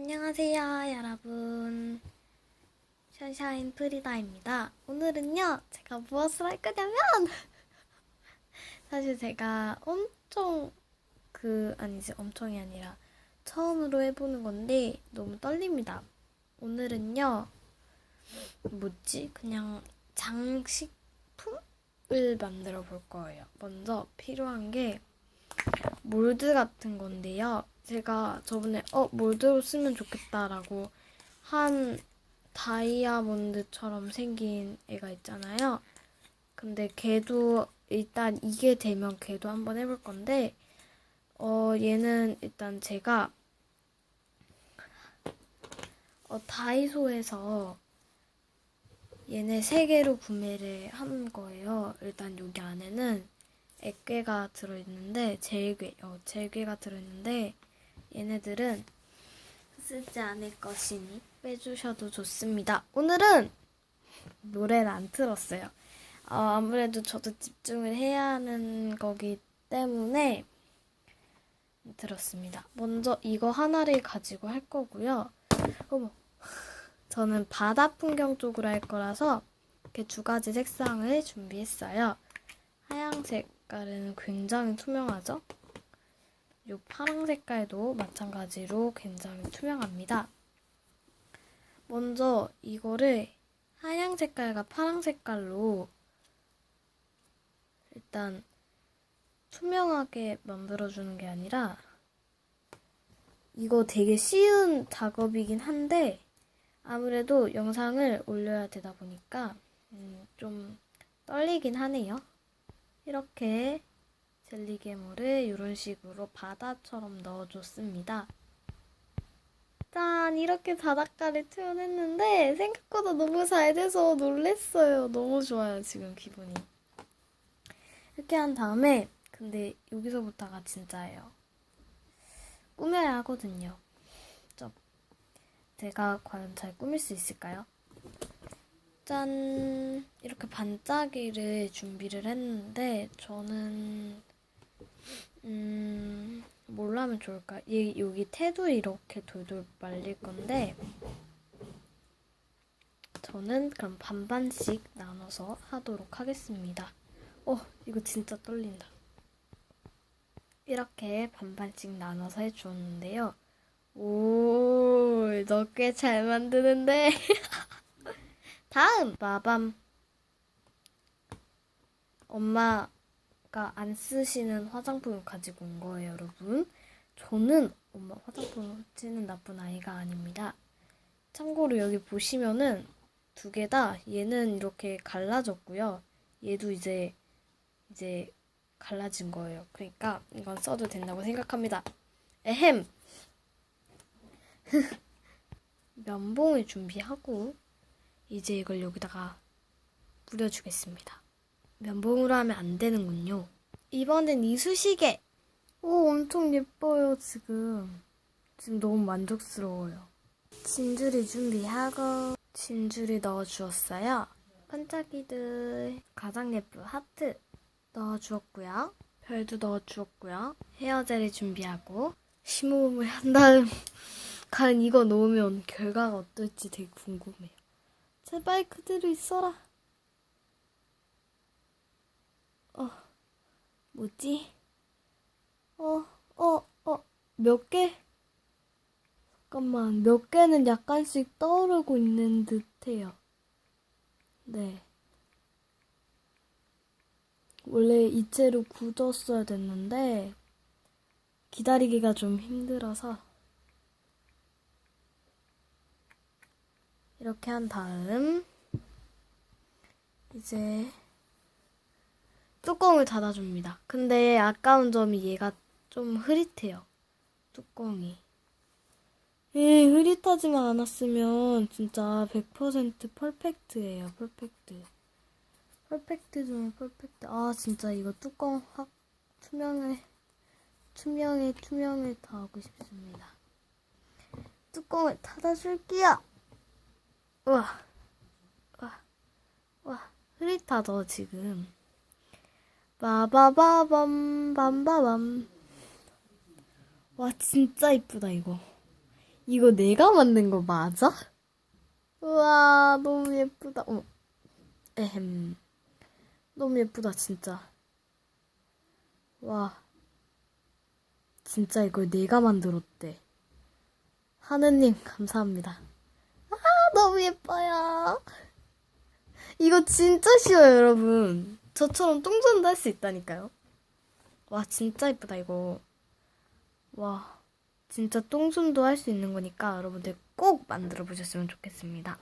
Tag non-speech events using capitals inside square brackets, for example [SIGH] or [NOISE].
안녕하세요, 여러분. 션샤인 프리다입니다. 오늘은요, 제가 무엇을 할 거냐면, [LAUGHS] 사실 제가 엄청, 그, 아니지, 엄청이 아니라, 처음으로 해보는 건데, 너무 떨립니다. 오늘은요, 뭐지? 그냥 장식품을 만들어 볼 거예요. 먼저 필요한 게, 몰드 같은 건데요. 제가 저번에 어 몰드로 쓰면 좋겠다라고 한 다이아몬드처럼 생긴 애가 있잖아요. 근데 걔도 일단 이게 되면 걔도 한번 해볼 건데 어 얘는 일단 제가 어 다이소에서 얘네 세 개로 구매를 한 거예요. 일단 여기 안에는 액괴가 들어있는데 젤괴, 어, 젤괴가 들어있는데 얘네들은 쓰지 않을 것이니 빼주셔도 좋습니다. 오늘은 노래를 안 틀었어요. 어, 아무래도 저도 집중을 해야 하는 거기 때문에 들었습니다. 먼저 이거 하나를 가지고 할 거고요. 어머, 저는 바다 풍경 쪽으로 할 거라서 이렇게 두 가지 색상을 준비했어요. 하얀 색깔은 굉장히 투명하죠? 이 파랑 색깔도 마찬가지로 굉장히 투명합니다. 먼저 이거를 하얀 색깔과 파랑 색깔로 일단 투명하게 만들어주는 게 아니라 이거 되게 쉬운 작업이긴 한데 아무래도 영상을 올려야 되다 보니까 음, 좀 떨리긴 하네요. 이렇게 젤리게모를 이런 식으로 바다처럼 넣어줬습니다. 짠! 이렇게 바닷가를 표현했는데 생각보다 너무 잘 돼서 놀랬어요. 너무 좋아요, 지금 기분이. 이렇게 한 다음에 근데 여기서부터가 진짜예요. 꾸며야 하거든요. 좀 제가 과연 잘 꾸밀 수 있을까요? 짠! 이렇게 반짝이를 준비를 했는데, 저는, 음, 뭘로 하면 좋을까? 이, 여기 테두 이렇게 돌돌 말릴 건데, 저는 그럼 반반씩 나눠서 하도록 하겠습니다. 어, 이거 진짜 떨린다. 이렇게 반반씩 나눠서 해주었는데요. 오, 너 꽤 잘 만드는데? [LAUGHS] 다음 마밤 엄마 가안 쓰시는 화장품을 가지고 온 거예요, 여러분. 저는 엄마 화장품 쓰는 나쁜 아이가 아닙니다. 참고로 여기 보시면은 두 개 다 얘는 이렇게 갈라졌고요. 얘도 이제 이제 갈라진 거예요. 그러니까 이건 써도 된다고 생각합니다. 에헴. [LAUGHS] 면봉을 준비하고 이제 이걸 여기다가 뿌려주겠습니다. 면봉으로 하면 안 되는군요. 이번엔 이쑤시개. 오, 엄청 예뻐요, 지금. 지금 너무 만족스러워요. 진주리 준비하고 진주리 넣어주었어요. 반짝이들 가장 예쁜 하트 넣어주었고요. 별도 넣어주었고요. 헤어젤을 준비하고 심호흡을 한 다음 [LAUGHS] 과연 이거 넣으면 결과가 어떨지 되게 궁금해요. 제발 그대로 있어라. 어, 뭐지? 어, 어, 어, 몇 개? 잠깐만, 몇 개는 약간씩 떠오르고 있는 듯해요. 네. 원래 이 채로 굳었어야 됐는데, 기다리기가 좀 힘들어서, 이렇게 한 다음 이제 뚜껑을 닫아줍니다. 근데 아까운 점이 얘가 좀 흐릿해요. 뚜껑이. 예, 흐릿하지만 않았으면 진짜 100% 퍼펙트예요. 퍼펙트. 퍼펙트 중에 퍼펙트. 아, 진짜 이거 뚜껑 확 투명해. 투명해, 투명해 다 하고 싶습니다. 뚜껑을 닫아줄게요. 우와, 와, 와, 흐릿하죠, 지금. 빠바바밤, 밤바밤. 와, 진짜 이쁘다, 이거. 이거 내가 만든 거 맞아? 우와, 너무 예쁘다. 어머. 에헴. 너무 예쁘다, 진짜. 와. 진짜 이걸 내가 만들었대. 하느님, 감사합니다. 아, 너무 예뻐요. 이거 진짜 쉬워요, 여러분. 저처럼 똥손도 할 수 있다니까요. 와, 진짜 예쁘다, 이거. 와, 진짜 똥손도 할 수 있는 거니까 여러분들 꼭 만들어 보셨으면 좋겠습니다.